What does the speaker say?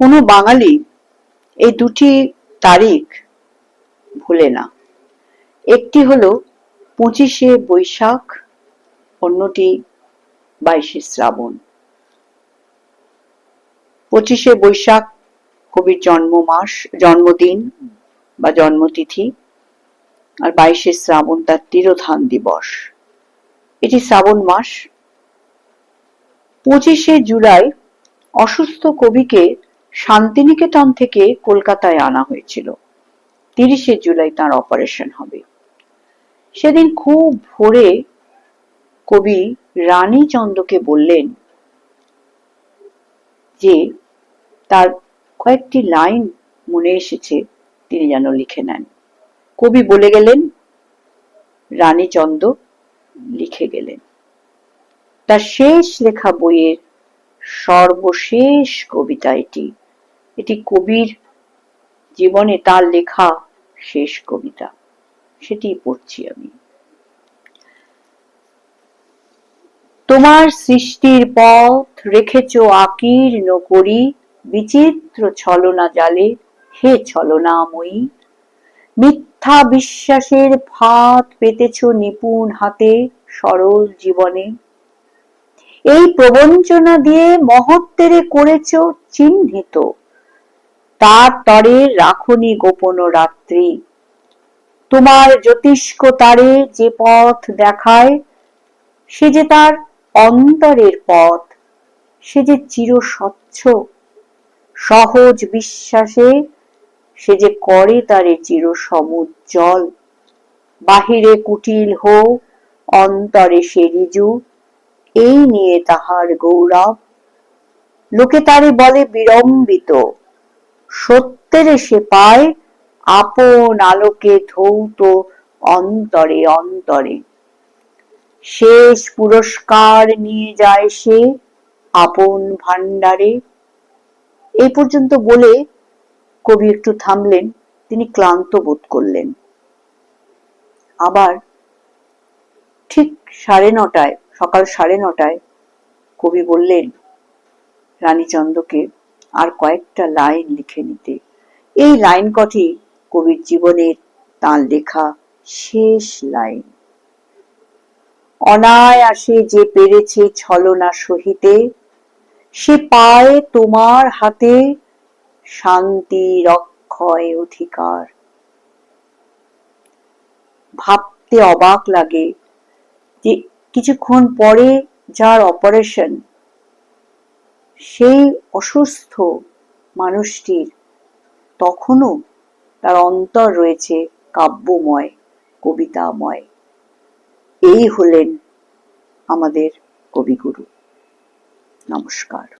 কোনো বাঙালি এই দুটি তারিখ ভুলে না। একটি হলো পঁচিশে বৈশাখ, অন্যটি বাইশে শ্রাবণ। পঁচিশে বৈশাখ কবির জন্ম মাস, জন্মদিন বা জন্মতিথি আর বাইশে শ্রাবণ তার তিরোধান দিবস। এটি শ্রাবণ মাস। পঁচিশে জুলাই অসুস্থ কবিকে শান্তিনিকেতন থেকে কলকাতায় আনা হয়েছিল। তিরিশে জুলাই তার অপারেশন হবে। সেদিন খুব ভোরে কবি রানী চন্দ্রকে বললেন যে, তার কয়েকটি লাইন মনে এসেছে, তিনি যেন লিখে নেন। কবি বলে গেলেন, রানী রানীচন্দ্র লিখে গেলেন। তার শেষ লেখা বইয়ের সর্বশেষ কবিতা এটি। এটি কবির জীবনে তার লেখা শেষ কবিতা। সেটি পড়ছি আমি। তোমার সৃষ্টির পথ রেখেছ আকীর্ণ করি, বিচিত্র ছলনা জালে, হে ছলনাময়ী। মিথ্যা বিশ্বাসের ফাঁদ পেতেছ নিপুণ হাতে সরল জীবনে। এই প্রবঞ্চনা দিয়ে মহত্বেরে করেছ চিহ্নিত তার তরে রাখনি গোপন রাত্রি। তোমার জ্যোতিষ্ক তারে যে পথ দেখায়, সে যে তার অন্তরের পথ, সে যে চির স্বচ্ছ সহজ বিশ্বাসে, সে যে করে তারে চির সমুজ্জ্বল বাহিরে কুটিল হোক, অন্তরে সে রিজু, এই নিয়ে তাহার গৌরব। লোকে তারে বলে বিড়ম্বিত। সত্যের সে পায় আপন আলোকে ধৌত অন্তরে অন্তরে। শেষ পুরস্কার নিয়ে যায় সে আপন ভান্ডারে এই পর্যন্ত বলে কবি একটু থামলেন, তিনি ক্লান্ত বোধ করলেন। আবার ঠিক সাড়ে নটায়, সকাল সাড়ে নটায় কবি বললেন, রানীচন্দ্রকে আর কয়েকটা লাইন লিখে নিতে। এই লাইন কটি কবির জীবনের তাঁর লেখা শেষ লাইন। অনায়াসে যে পেরেছে ছলনা সহিতে, সে পায় তোমার হাতে শান্তি রক্ষয় অধিকার। ভাবতে অবাক লাগে যে কিছুক্ষণ পরে যার অপারেশন সেই অসুস্থ মানুষটির তখনও তার অন্তর রয়েছে কাব্যময় কবিতাময়। এই হলেন আমাদের কবিগুরু। নমস্কার।